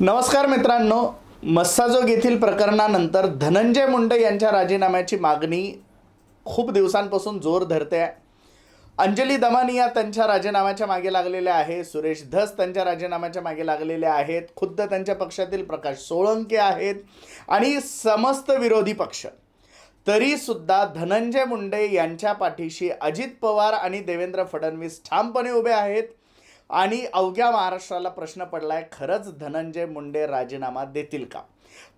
नमस्कार मित्रांनो मस्साजोग येथील प्रकरणानंतर धनंजय मुंडे यांच्या राजीनाम्याची मागणी खूप दिवसांपासून जोर धरते आहे. अंजली दमानिया त्यांच्या राजीनाम्याच्या मागे लागलेल्या आहे सुरेश धस त्यांच्या राजीनाम्याच्या मागे लागलेले आहेत खुद्द त्यांच्या पक्षातील प्रकाश सोळंके आहेत आणि समस्त विरोधी पक्ष. तरीसुद्धा धनंजय मुंडे यांच्या पाठीशी अजित पवार आणि देवेंद्र फडणवीस ठामपणे उभे आहेत. आणि अवघ्या महाराष्ट्राला प्रश्न पडलाय खरंच धनंजय मुंडे राजीनामा देतील का?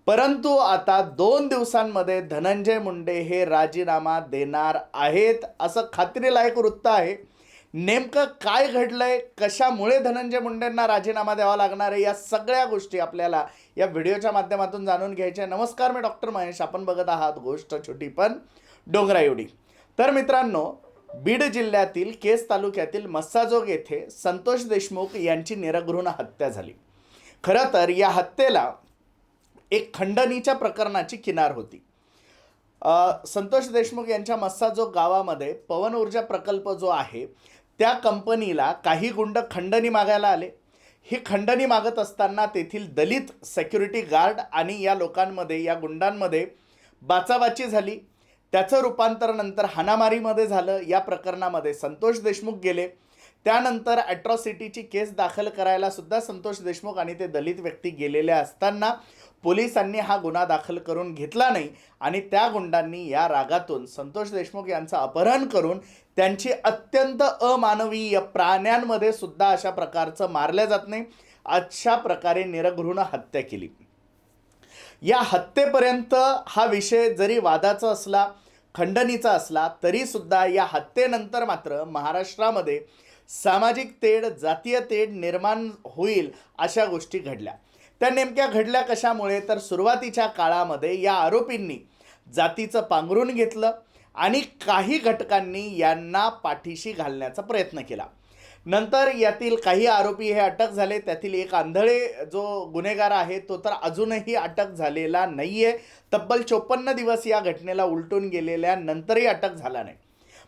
परंतु आता दोन दिवसांमध्ये धनंजय मुंडे हे राजीनामा देणार आहेत असं खात्रीलायक वृत्त आहे. नेमकं काय घडलंय कशामुळे धनंजय मुंडेंना राजीनामा द्यावा लागणार आहे या सगळ्या गोष्टी आपल्याला या व्हिडिओच्या माध्यमातून जाणून घ्यायच्या नमस्कार मी डॉक्टर महेश. आपण बघत आहात गोष्ट छोटी पण डोंगरा एवढी तर मित्रांनो बीड जिल्ह्यातील केस तालुक्यातील मस्साजोग येथे संतोष देशमुख यांची निरगृण हत्या झाली. खरं तर या हत्येला एक खंडणीच्या प्रकरणाची किनार होती. संतोष देशमुख यांच्या मस्साजोग गावामध्ये पवन ऊर्जा प्रकल्प जो आहे त्या कंपनीला काही गुंड खंडणी मागायला आले. ही खंडणी मागत असताना तेथील दलित सेक्युरिटी गार्ड आणि या लोकांमध्ये या गुंडांमध्ये बाचाबाची झाली. त्याचं रूपांतर नंतर हाणामारीमध्ये झालं. या प्रकरणामध्ये संतोष देशमुख गेले. त्यानंतर ॲट्रॉसिटीची केस दाखल करायला सुद्धा संतोष देशमुख आणि ते दलित व्यक्ती गेलेले असताना पोलिसांनी हा गुन्हा दाखल करून घेतला नाही आणि त्या गुंडांनी या रागातून संतोष देशमुख यांचं अपहरण करून त्यांची अत्यंत अमानवीय प्राण्यांमध्ये सुद्धा अशा प्रकारचं मारल्या जात नाही. अशा प्रकारे निरगृहनं हत्या केली. या हत्येपर्यंत हा विषय जरी वादाचा असला खंडणीचा असला तरीसुद्धा या हत्येनंतर मात्र महाराष्ट्रामध्ये सामाजिक तेढ जातीय तेढ निर्माण होईल अशा गोष्टी घडल्या. त्या नेमक्या घडल्या कशामुळे? तर सुरुवातीच्या काळामध्ये या आरोपींनी जातीचं पांघरून घेतलं आणि काही घटकांनी यांना पाठीशी घालण्याचा प्रयत्न केला. नंतर यातील काही आरोपी हे अटक झाले. त्यातील एक आंधळे जो गुन्हेगार आहे तो तर अजूनही अटक झालेला नाही आहे तब्बल चोपन्न दिवस या घटनेला उलटून गेलेल्या नंतरही अटक झाला नाही.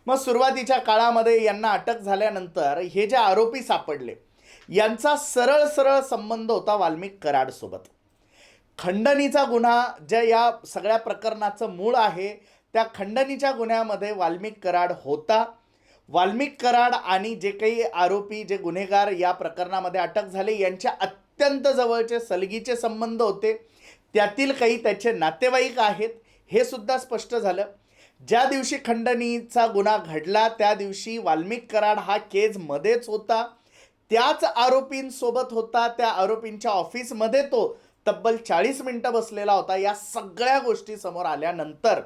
मग सुरुवातीच्या काळामध्ये यांना अटक झाल्यानंतर हे जे आरोपी सापडले यांचा सरळ सरळ संबंध होता वाल्मिक कराडसोबत खंडणीचा गुन्हा ज्या या सगळ्या प्रकरणाचं मूळ आहे त्या खंडणीच्या गुन्ह्यामध्ये वाल्मिक कराड होता. वाल्मिक कराड आणि जे काही आरोपी जे गुन्हेगार या प्रकरणामध्ये अटक झाले यांच्या अत्यंत जवळचे सलगीचे संबंध होते. त्यातील काही त्याचे नातेवाईक आहेत हे सुद्धा स्पष्ट झालं. ज्या दिवशी खंडणीचा गुन्हा घडला त्या दिवशी वाल्मिक कराड हा केजमध्येच होता. त्याच आरोपींसोबत होता त्या आरोपींच्या ऑफिसमध्ये तो तब्बल चाळीस मिनटं बसलेला होता. या सगळ्या गोष्टी समोर आल्यानंतर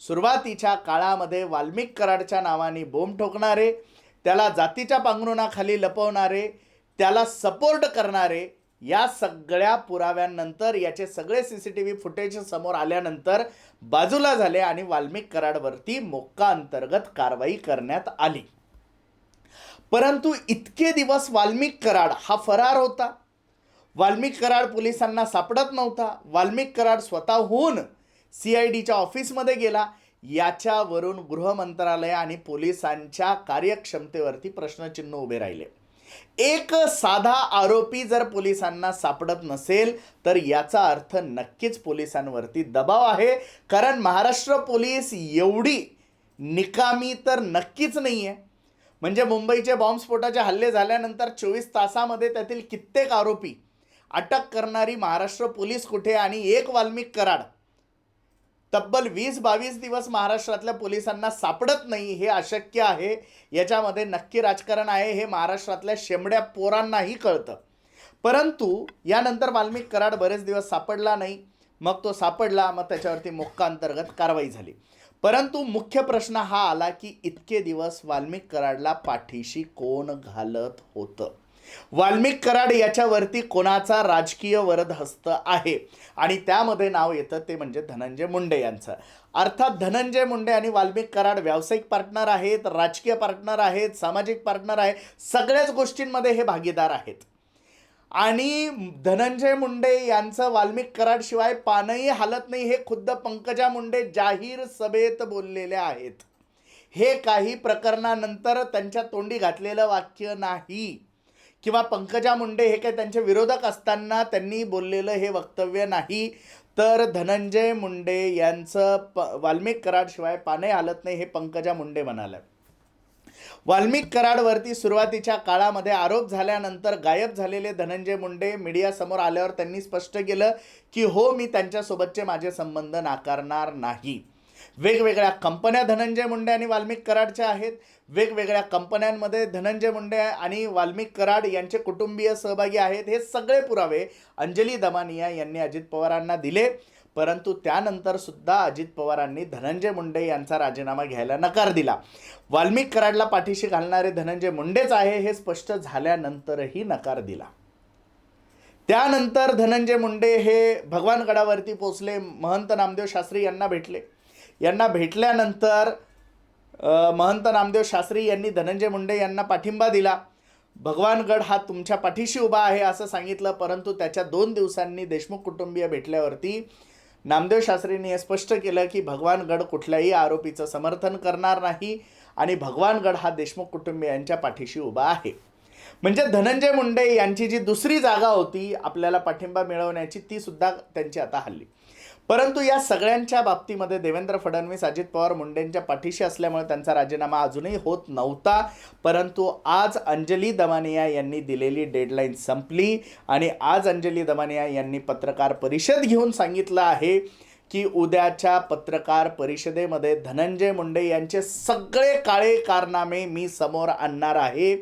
सुरुवातीच्या काळामध्ये वाल्मिक कराडच्या नावाने बोंब ठोकणारे त्याला जातीच्या पांघरुणाखाली लपवणारे त्याला सपोर्ट करणारे या सगळ्या पुराव्यांनंतर याचे सगळे C C T V footage समोर आल्यानंतर बाजूला झाले आणि वाल्मिक कराडवरती मोक्का अंतर्गत कारवाई करण्यात आली. परंतु इतके दिवस वाल्मिक कराड हा फरार होता. वाल्मिक कराड पोलिसांना सापडत नव्हता. वाल्मिक कराड स्वतःहून सी आय डीच्या ऑफिसमध्ये गेला. याच्यावरून गृहमंत्रालय आणि पोलिसांच्या कार्यक्षमतेवरती प्रश्नचिन्ह उभे राहिले. एक साधा आरोपी जर पोलिसांना सापडत नसेल तर याचा अर्थ नक्कीच पोलिसांवरती दबाव आहे. कारण महाराष्ट्र पोलीस एवढी निकामी तर नक्कीच नाही आहे म्हणजे मुंबईचे बॉम्बस्फोटाचे हल्ले झाल्यानंतर चोवीस तासामध्ये त्यातील कित्येक आरोपी अटक करणारी महाराष्ट्र पोलीस कुठे आणि एक वाल्मिक कराड तब्बल वीस बावीस दिवस महाराष्ट्रातल्या पोलिसांना सापडत नाही हे अशक्य आहे. याच्यामध्ये नक्की राजकारण आहे हे महाराष्ट्रातल्या शेमड्या पोरांनाही कळतं. परंतु यानंतर वाल्मिक कराड बरेच दिवस सापडला नाही. मग तो सापडला मग त्याच्यावरती मोक्का अंतर्गत कारवाई झाली. परंतु मुख्य प्रश्न हा आला की इतके दिवस वाल्मिक कराडला पाठीशी कोण घालत होतं? वाल्मिक कराड याच्यावरती कोणाचा राजकीय वरद हस्त आहे? आणि त्यामध्ये नाव येतं ते म्हणजे धनंजय मुंडे यांचं. अर्थात धनंजय मुंडे आणि वाल्मिक कराड व्यावसायिक पार्टनर आहेत राजकीय पार्टनर आहेत सामाजिक पार्टनर आहे सगळ्याच गोष्टींमध्ये हे भागीदार आहेत. आणि धनंजय मुंडे यांचं वाल्मिक कराड शिवाय पानही हालत नाही हे खुद्द पंकजा मुंडे जाहीर सभेत बोललेले आहेत. हे काही प्रकरणानंतर त्यांच्या तोंडी घातलेलं वाक्य नाही. किंवा पंकजा मुंडे हे काही त्यांचे विरोधक असताना त्यांनी बोललेलं हे वक्तव्य नाही. तर धनंजय मुंडे यांचं प वाल्मिक कराडशिवाय पाने हालत नाही हे पंकजा मुंडे म्हणाले. वाल्मिक कराडवरती सुरुवातीच्या काळामध्ये आरोप झाल्यानंतर गायब झालेले धनंजय मुंडे मीडियासमोर आल्यावर त्यांनी स्पष्ट केलं की हो मी त्यांच्यासोबतचे माझे संबंध नाकारणार नाही. वेगवेगळ्या कंपन्या धनंजय मुंडे आणि वाल्मिक कराडच्या आहेत. वेगवेगळ्या कंपन्यांमध्ये धनंजय मुंडे आणि वाल्मिक कराड यांचे कुटुंबीय सहभागी आहेत. हे सगळे पुरावे अंजली दमानिया यांनी अजित पवारांना दिले. परंतु त्यानंतर सुद्धा अजित पवारांनी धनंजय मुंडे यांचा राजीनामा घ्यायला नकार दिला. वाल्मिक कराडला पाठीशी घालणारे धनंजय मुंडेच आहे हे स्पष्ट झाल्यानंतरही नकार दिला. त्यानंतर धनंजय मुंडे हे भगवानगडावरती पोचले महंत नामदेव शास्त्री यांना भेटले. यांना भेटल्यानंतर महंत नामदेव शास्त्री यांनी धनंजय मुंडे यांना पाठिंबा दिला. भगवानगड हा तुमच्या पाठीशी उभा आहे असं सांगितलं परंतु त्याच्या दोन दिवसांनी देशमुख कुटुंबीय भेटल्यावरती नामदेव शास्त्रींनी हे स्पष्ट केलं की भगवानगड कुठल्याही आरोपीचं समर्थन करणार नाही आणि भगवानगड हा देशमुख कुटुंबियांच्या पाठीशी उभा आहे. म्हणजे धनंजय मुंडे यांची जी दुसरी जागा होती आपल्याला पाठिंबा मिळवण्याची ती सुद्धा त्यांची आता हल्ली. परंतु या सगळ्यांच्या बाबतीमध्ये देवेंद्र फडणवीस अजित पवार मुंडेंच्या पाठीशी असल्यामुळे त्यांचा राजीनामा अजूनही होत नव्हता. परंतु आज अंजली दमानिया यांनी दिलेली डेडलाईन संपली आणि आज अंजली दमानिया यांनी पत्रकार परिषद घेऊन सांगितलं आहे की उद्याच्या पत्रकार परिषदेमध्ये धनंजय मुंडे यांचे सगळे काळे कारनामे मी समोर आणणार आहे.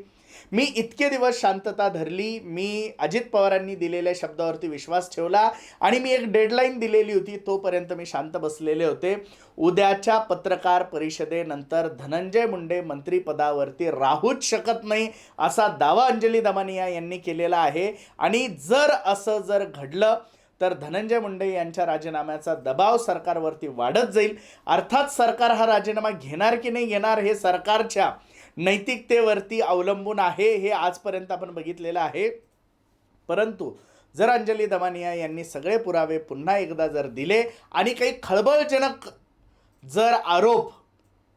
मी इतके दिवस शांतता धरली मी अजित पवारांनी दिलेल्या शब्दावरती विश्वास ठेवला आणि मी एक डेडलाईन दिलेली होती तोपर्यंत मी शांत बसलेले होते. उद्याच्या पत्रकार परिषदेनंतर धनंजय मुंडे मंत्रिपदावरती राहूच शकत नाही असा दावा अंजली दमानिया यांनी केलेला आहे. आणि जर असं जर घडलं तर धनंजय मुंडे यांच्या राजीनाम्याचा दबाव सरकारवरती वाढत जाईल. अर्थात सरकार हा राजीनामा घेणार की नाही घेणार हे सरकारच्या नैतिकतेवरती अवलंबून आहे हे आजपर्यंत आपण बघितलेलं आहे. परंतु जर अंजली दमानिया यांनी सगळे पुरावे पुन्हा एकदा जर दिले आणि काही खळबळजनक जर आरोप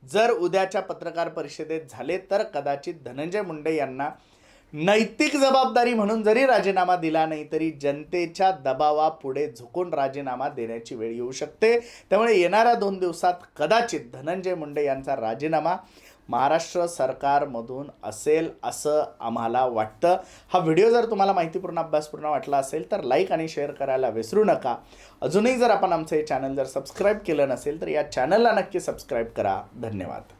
जर उद्याच्या पत्रकार परिषदेत झाले तर कदाचित धनंजय मुंडे यांना नैतिक जबाबदारी म्हणून जरी राजीनामा दिला नाही तरी जनतेच्या दबावापुढे झुकून राजीनामा देण्याची वेळ येऊ शकते. त्यामुळे येणाऱ्या दोन दिवसात कदाचित धनंजय मुंडे यांचा राजीनामा महाराष्ट्र सरकारमधून असेल असं आम्हाला वाटतं. हा व्हिडिओ जर तुम्हाला माहितीपूर्ण अभ्यासपूर्ण वाटला असेल तर लाईक आणि शेअर करायला विसरू नका. अजूनही जर आपण आमचं हे चॅनल जर सबस्क्राईब केलं नसेल तर या चॅनलला नक्की सबस्क्राईब करा. धन्यवाद.